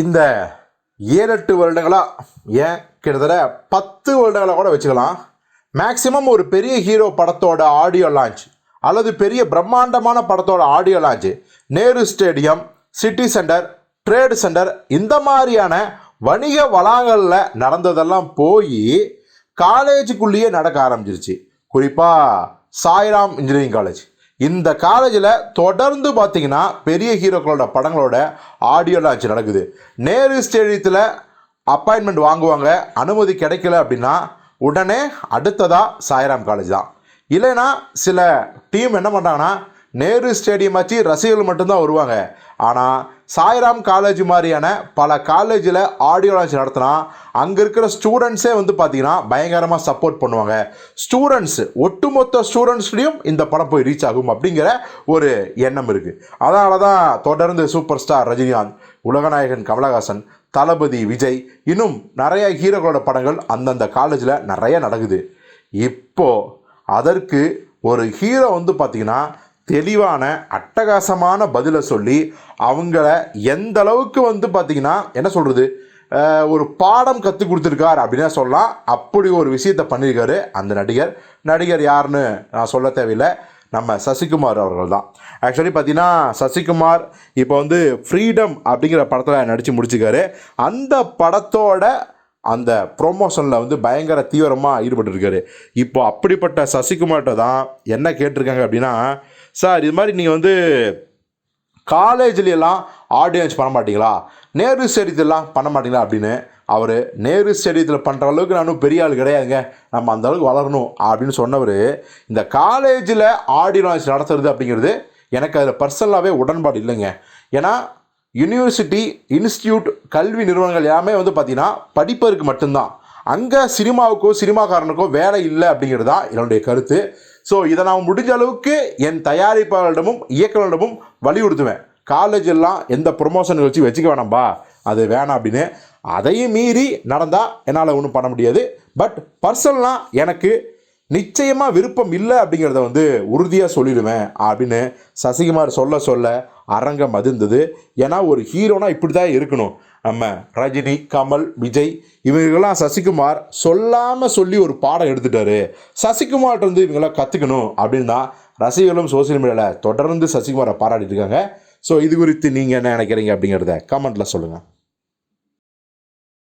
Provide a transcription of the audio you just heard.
இந்த ஏழு எட்டு வருடங்களாக ஏன்? கிட்டத்தட்ட பத்து வருடங்களாக கூட வச்சுக்கலாம். மேக்சிமம் ஒரு பெரிய ஹீரோ படத்தோட ஆடியோ லான்ச் அல்லது பெரிய பிரம்மாண்டமான படத்தோட audio launch Nehru stadium city centre trade centre இந்த மாதிரியான வணிக வளாகங்களில் நடந்ததெல்லாம் போய் காலேஜுக்குள்ளேயே நடக்க ஆரம்பிச்சிருச்சு. குறிப்பாக சாய்ராம் இன்ஜினியரிங் காலேஜ் இந்த காலேஜில் தொடர்ந்து பார்த்தீங்கன்னா பெரிய ஹீரோக்களோட படங்களோட ஆடியோ லான்ச் நடக்குது. நேரு ஸ்டேடியத்தில் அப்பாயின்மெண்ட் வாங்குவாங்க. அனுமதி கிடைக்கல அப்படின்னா உடனே அடுத்ததாக சாய்ராம் காலேஜ் தான். இல்லைன்னா சில டீம் என்ன பண்ணுறாங்கன்னா நேரு ஸ்டேடியம் வச்சு ரசிகர்கள் மட்டும்தான் வருவாங்க. ஆனால் சாய்ராம் காலேஜ் மாதிரியான பல காலேஜில் ஆடியோ லான்ச் நடத்தினா அங்கே இருக்கிற ஸ்டூடெண்ட்ஸே வந்து பார்த்தீங்கன்னா பயங்கரமாக சப்போர்ட் பண்ணுவாங்க. ஸ்டூடெண்ட்ஸ் ஒட்டுமொத்த ஸ்டூடெண்ட்ஸ்லேயும் இந்த படம் போய் ரீச் ஆகும் அப்படிங்கிற ஒரு எண்ணம் இருக்குது அதனால தான் தொடர்ந்து சூப்பர் ஸ்டார் ரஜினிகாந்த் உலகநாயகன் கமலஹாசன் தளபதி விஜய் இன்னும் நிறைய ஹீரோக்களோட படங்கள் அந்தந்த காலேஜில் நிறைய நடக்குது. இப்போது அதற்கு ஒரு ஹீரோ வந்து பார்த்தீங்கன்னா தெளிவான அட்டகாசமான பதிலை சொல்லி அவங்கள எந்த அளவுக்கு வந்து பார்த்தீங்கன்னா என்ன சொல்கிறது ஒரு பாடம் கற்றுக் கொடுத்துருக்கார் அப்படின்னு சொல்லலாம். அப்படி ஒரு விஷயத்தை பண்ணியிருக்காரு அந்த நடிகர். நடிகர் யாருன்னு நான் சொல்ல தேவையில்லை. நம்ம சசிகுமார் அவர்கள் தான். ஆக்சுவலி பார்த்தீங்கன்னா சசிகுமார் இப்போ வந்து ஃப்ரீடம் அப்படிங்கிற படத்தில் நடித்து முடிச்சிருக்காரு. அந்த படத்தோட அந்த ப்ரொமோஷனில் வந்து பயங்கர தீவிரமாக ஈடுபட்டிருக்காரு. இப்போ அப்படிப்பட்ட சசிகுமார்கிட்ட தான் என்ன கேட்டிருக்காங்க அப்படின்னா சார் இது மாதிரி நீங்கள் வந்து காலேஜ்லாம் எல்லாம் ஆடியன்ஸ் பண்ண மாட்டீங்களா? நேரு ஸ்டேடியத்திலாம் பண்ண மாட்டிங்களா? அப்படின்னு அவர் நேரு ஸ்டேடியத்தில் பண்ணுற அளவுக்கு நானும் பெரிய ஆள் கிடையாதுங்க. நம்ம அந்த அளவுக்கு வளரணும். அப்படின்னு சொன்னவர் இந்த காலேஜில் ஆடியன்ஸ் நடத்துறது அப்படிங்கிறது எனக்கு அதில் பர்சனலாகவே உடன்பாடு இல்லைங்க. ஏன்னா யூனிவர்சிட்டி இன்ஸ்டியூட் கல்வி நிறுவனங்கள் எல்லாமே வந்து பார்த்திங்கன்னா படிப்பதற்கு மட்டும்தான். அங்கே சினிமாவுக்கோ சினிமாக்காரனுக்கோ வேலை இல்லை அப்படிங்கிறது தான் என்னுடைய கருத்து. ஸோ இதை நான் முடிஞ்ச அளவுக்கு என் தயாரிப்பாளரிடமும் இயக்குநரிடமும் வலியுறுத்துவேன். காலேஜ் எல்லாம் எந்த ப்ரொமோஷன் வச்சு வச்சுக்க வேணாம்பா. அது வேணாம் அப்படின்னு. அதையும் மீறி நடந்தால் என்னால் ஒன்றும் பண்ண முடியாது. பட் பர்சனலாக எனக்கு நிச்சயமாக விருப்பம் இல்லை அப்படிங்கிறத வந்து உறுதியாக சொல்லிடுவேன் அப்படின்னு சசிகுமார் சொல்ல சொல்ல அரங்கம் அதிர்ந்தது ஏன்னா ஒரு ஹீரோனா இப்படி தான் இருக்கணும். நம்ம ரஜினி கமல் விஜய் இவங்கெல்லாம் சசிகுமார் சொல்லாமல் சொல்லி ஒரு பாடம் எடுத்துட்டாரு. சசிகுமார்ட்டேருந்து இவங்கெல்லாம் கற்றுக்கணும் அப்படின்னு தான் ரசிகர்களும் சோசியல் மீடியாவில் தொடர்ந்து சசிகுமாரை பாராட்டிட்டு இருக்காங்க. ஸோ இது குறித்து நீங்கள் என்ன நினைக்கிறீங்க அப்படிங்கிறத கமெண்ட்டில் சொல்லுங்கள்